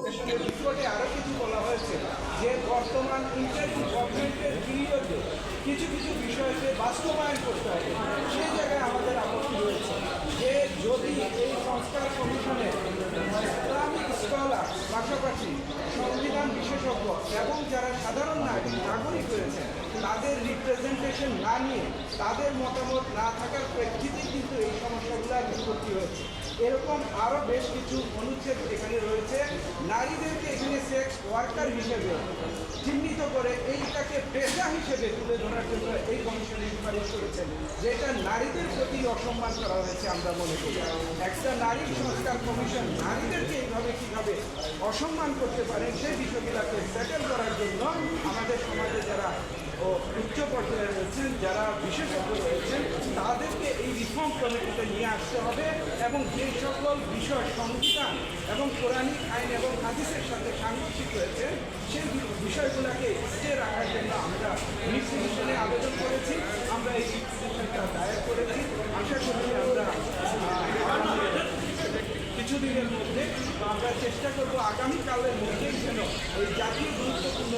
রিপোর্টে আরও কিছু কিছু বিষয়কে বাস্তবায়ন করতে হবে। সেই জায়গায় আমাদের আপত্তি রয়েছে যে যদি এই সংস্কার কমিশনের ইসলামিক স্কলার পাশাপাশি সংবিধান বিশেষজ্ঞ এবং যারা সাধারণ নাগরিক নাগরিক রয়েছে, তাদের রিপ্রেজেন্টেশন না নিয়ে তাদের মতামত না থাকার প্রেক্ষিতে কিন্তু এই সমস্যাগুলো নিষ্পত্তি হয়েছে। এরকম আরও বেশ কিছু অনুচ্ছেদ এখানে রয়েছে। নারীদেরকে এখানে সেক্স ওয়ার্কার হিসেবে চিহ্নিত করে এইটাকে পেশা হিসেবে তুলে ধরার জন্য এই কমিশনে সুপারিশ করেছেন, যেটা নারীদের প্রতি অসম্মান করা হয়েছে আমরা মনে করি। একটা নারী সংস্কার কমিশন নারীদেরকে এইভাবে কীভাবে অসম্মান করতে পারে, সেই বিষয়গুলোকে সেটেল করার জন্য আমাদের সমাজে যারা ও উচ্চ পর্যায়ে রয়েছেন যারা বিশেষজ্ঞ রয়েছেন, তাদেরকে এই রিফর্ম কমিটিতে নিয়ে আসতে হবে এবং যে সকল বিষয় সংবিধান এবং কোরআনিক আইন এবং হাদিসের সাথে সাংঘর্ষিক রয়েছে। সেই বিষয়গুলোকে স্টে রাখার জন্য আমরা পিটিশনে আবেদন করেছি। আমরা এই রিট দায়ের করেছি। আশা করি আমরা কিছুদিনের মধ্যে আমরা চেষ্টা করব আগামীকালের মধ্যেই যেন ওই জাতীয় গুরুত্বপূর্ণ